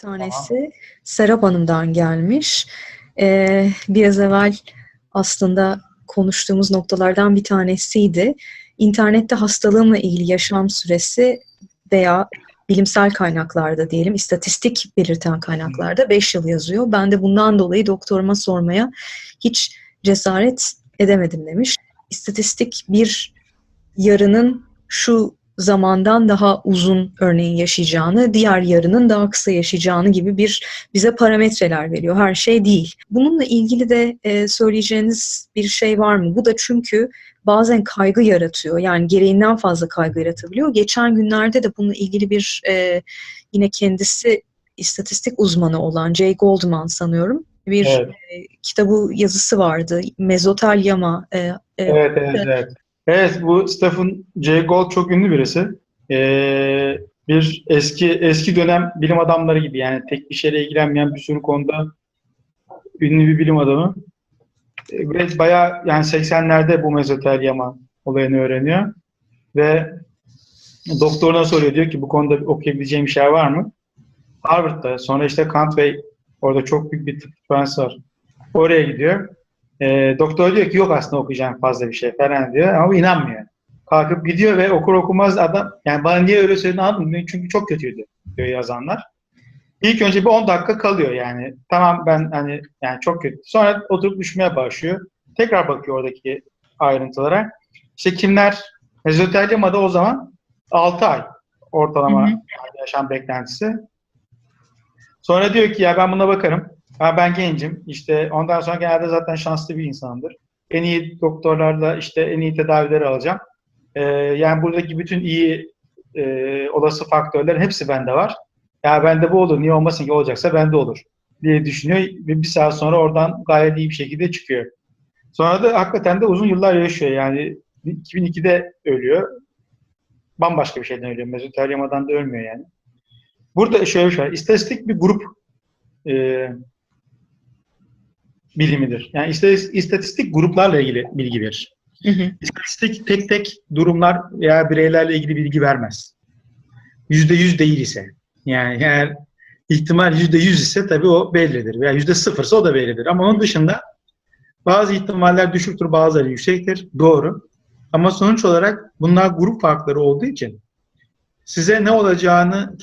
tanesi Serap Hanım'dan gelmiş. Ee, biraz evvel aslında konuştuğumuz noktalardan bir tanesiydi. İnternette hastalığımla ilgili yaşam süresi veya bilimsel kaynaklarda diyelim, istatistik belirten kaynaklarda 5 yıl yazıyor. Ben de bundan dolayı doktoruma sormaya hiç cesaret edemedim demiş. İstatistik bir yarının şu zamandan daha uzun örneğin yaşayacağını, diğer yarının daha kısa yaşayacağını gibi bir bize parametreler veriyor. Her şey değil. Bununla ilgili de e, söyleyeceğiniz bir şey var mı? Bu da çünkü bazen kaygı yaratıyor. Yani gereğinden fazla kaygı yaratabiliyor. Geçen günlerde de bununla ilgili bir e, yine kendisi istatistik uzmanı olan Jay Goldman sanıyorum bir Evet. e, kitabı yazısı vardı. Mezothelioma e, e, Evet, evet, evet. Bu Stephen Jay Gould çok ünlü birisi. Ee, bir eski eski dönem bilim adamları gibi yani tek bir şeyle ilgilenmeyen bir sürü konuda ünlü bir bilim adamı. Ve bayağı yani 80'lerde bu mezotelioma olayını öğreniyor. Ve doktoruna soruyor diyor ki bu konuda okuyabileceğim bir şey var mı? Harvard'da. Sonra işte Cantway orada çok büyük bir tıp var. Oraya gidiyor. E, doktor diyor ki yok aslında okuyacağım fazla bir şey falan diyor ama inanmıyor. Kalkıp gidiyor ve okur okumaz adam yani bana niye öyle söylediğini anlamadım çünkü çok kötüydü diyor yazanlar. İlk önce bir 10 dakika kalıyor yani. Tamam ben hani yani çok kötü. Sonra oturup düşünmeye başlıyor. Tekrar bakıyor oradaki ayrıntılara. İşte kimler mezoteliomada o zaman 6 ay ortalama Hı hı. yaşam beklentisi. Sonra diyor ki ya ben buna bakarım. Ha, ben gencim. İşte ondan sonra genelde zaten şanslı bir insandır. En iyi doktorlarla işte en iyi tedavileri alacağım. Ee, yani buradaki bütün iyi e, olası faktörlerin hepsi bende var. Ya bende bu olur. Niye olmasın ki olacaksa bende olur diye düşünüyor. Ve bir saat sonra oradan gayet iyi bir şekilde çıkıyor. Sonra da hakikaten de uzun yıllar yaşıyor. Yani 2002'de ölüyor. Bambaşka bir şeyden ölüyor. Mezotelioma'dan da ölmüyor yani. Burada şöyle bir şey var. İstatistik bir grup e, bilimidir. Yani istatistik, istatistik gruplarla ilgili bilgi verir. Hı hı. İstatistik tek tek durumlar veya bireylerle ilgili bilgi vermez. Yüzde yüz değil ise. Yani eğer ihtimal yüzde yüz ise tabii o bellidir. Veya yüzde sıfırsa o da bellidir. Ama onun dışında bazı ihtimaller düşüktür, bazıları yüksektir. Doğru. Ama sonuç olarak bunlar grup farkları olduğu için size ne olacağını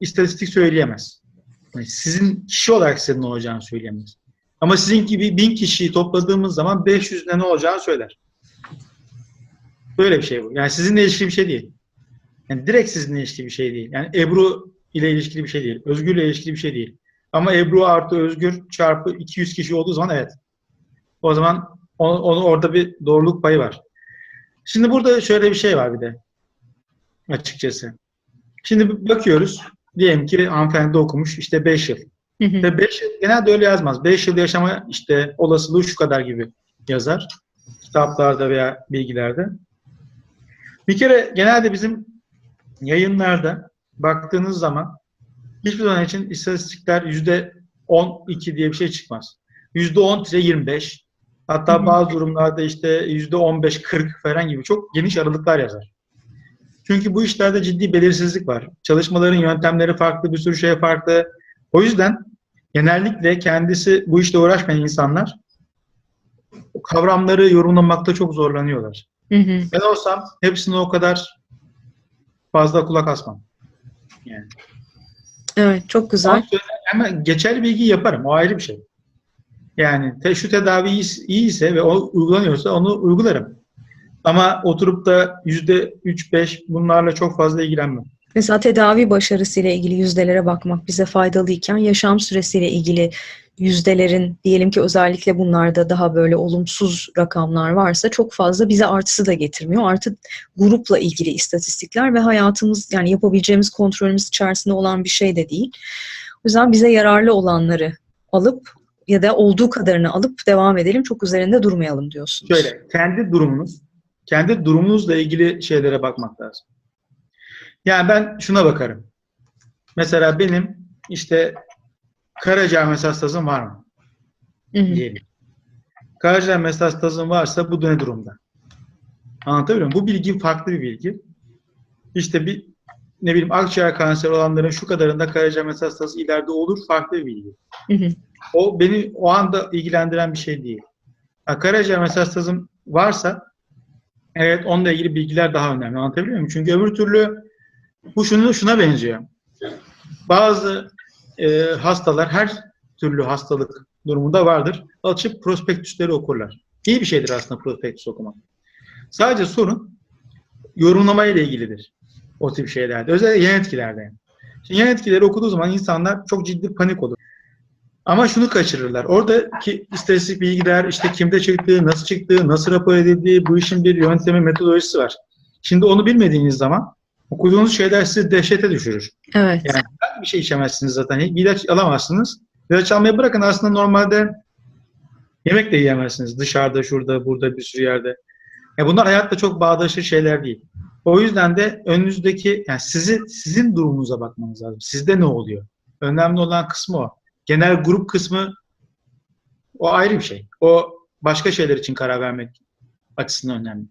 istatistik söyleyemez. Yani sizin kişi olarak size ne olacağını söyleyemez. Ama sizin gibi bin kişiyi topladığımız zaman 500'de ne olacağını söyler. Böyle bir şey bu. Yani sizinle ilişkili bir şey değil. Yani direkt sizinle ilişkili bir şey değil. Yani Ebru ile ilişkili bir şey değil. Özgür ile ilişkili bir şey değil. Ama Ebru artı Özgür çarpı 200 kişi olduğu zaman evet. O zaman onu, onu orada bir doğruluk payı var. Şimdi burada şöyle bir şey var bir de açıkçası. Şimdi bakıyoruz. Diyelim ki hanımefendi okumuş işte 5 yıl. Hı hı. Ve 5 yıl genelde öyle yazmaz. 5 yıl yaşama işte olasılığı şu kadar gibi yazar. Kitaplarda veya bilgilerde. Bir kere genelde bizim yayınlarda baktığınız zaman hiçbir zaman için istatistikler yüzde 12 diye bir şey çıkmaz. Yüzde 10 25 hatta Hı hı. bazı durumlarda işte yüzde 15 40 falan gibi çok geniş aralıklar yazar. Çünkü bu işlerde ciddi belirsizlik var. Çalışmaların yöntemleri farklı, bir sürü şey farklı. O yüzden genellikle kendisi bu işle uğraşmayan insanlar o kavramları yorumlamakta çok zorlanıyorlar. Hı hı. Ben olsam hepsine o kadar fazla kulak asmam. Yani. Evet, çok güzel. Ama geçerli bilgi yaparım. O ayrı bir şey. Yani te, şu tedavi iyi- iyiyse ve o uygulanıyorsa onu uygularım. Ama oturup da yüzde üç beş bunlarla çok fazla ilgilenmem. Mesela tedavi başarısıyla ilgili yüzdelere bakmak bize faydalıyken yaşam süresiyle ilgili yüzdelerin diyelim ki özellikle bunlarda daha böyle olumsuz rakamlar varsa çok fazla bize artısı da getirmiyor. Artı grupla ilgili istatistikler ve hayatımız yani yapabileceğimiz kontrolümüz içerisinde olan bir şey de değil. O yüzden bize yararlı olanları alıp ya da olduğu kadarını alıp devam edelim. Çok üzerinde durmayalım diyorsunuz. Şöyle kendi durumunuz, kendi durumunuzla ilgili şeylere bakmak lazım. Yani ben şuna bakarım. Mesela benim işte karaciğer metastazım var mı? Diyelim. Karaciğer metastazım varsa bu ne durumda? Anlatabiliyor muyum? Bu bilgi farklı bir bilgi. İşte bir ne bileyim akciğer kanseri olanların şu kadarında karaciğer metastazı ileride olur farklı bir bilgi. Hı hı. O beni o anda ilgilendiren bir şey değil. Ha, karaciğer metastazım varsa evet onunla ilgili bilgiler daha önemli. Anlatabiliyor muyum? Çünkü öbür türlü bu şunu şuna benziyor. Bazı e, hastalar her türlü hastalık durumunda vardır. Açıp prospektüsleri okurlar. İyi bir şeydir aslında prospektüs okumak. Sadece sorun yorumlamayla ilgilidir. O tip şeylerde. Özellikle yan etkilerde. Şimdi yan etkileri okuduğu zaman insanlar çok ciddi panik olur. Ama şunu kaçırırlar. Oradaki istatistik bilgiler, işte kimde çıktığı, nasıl çıktığı, nasıl rapor edildiği, bu işin bir yöntemi, metodolojisi var. Şimdi onu bilmediğiniz zaman okuduğunuz şeyler sizi dehşete düşürür. Evet. Yani bir şey içemezsiniz zaten. İlaç alamazsınız. İlaç almayı bırakın aslında normalde yemek de yiyemezsiniz. Dışarıda, şurada, burada bir sürü yerde. Ya bunlar hayatta çok bağdaşır şeyler değil. O yüzden de önünüzdeki, yani sizi, sizin durumunuza bakmanız lazım. Sizde ne oluyor? Önemli olan kısmı o. Genel grup kısmı o ayrı bir şey. O başka şeyler için karar vermek açısından önemli.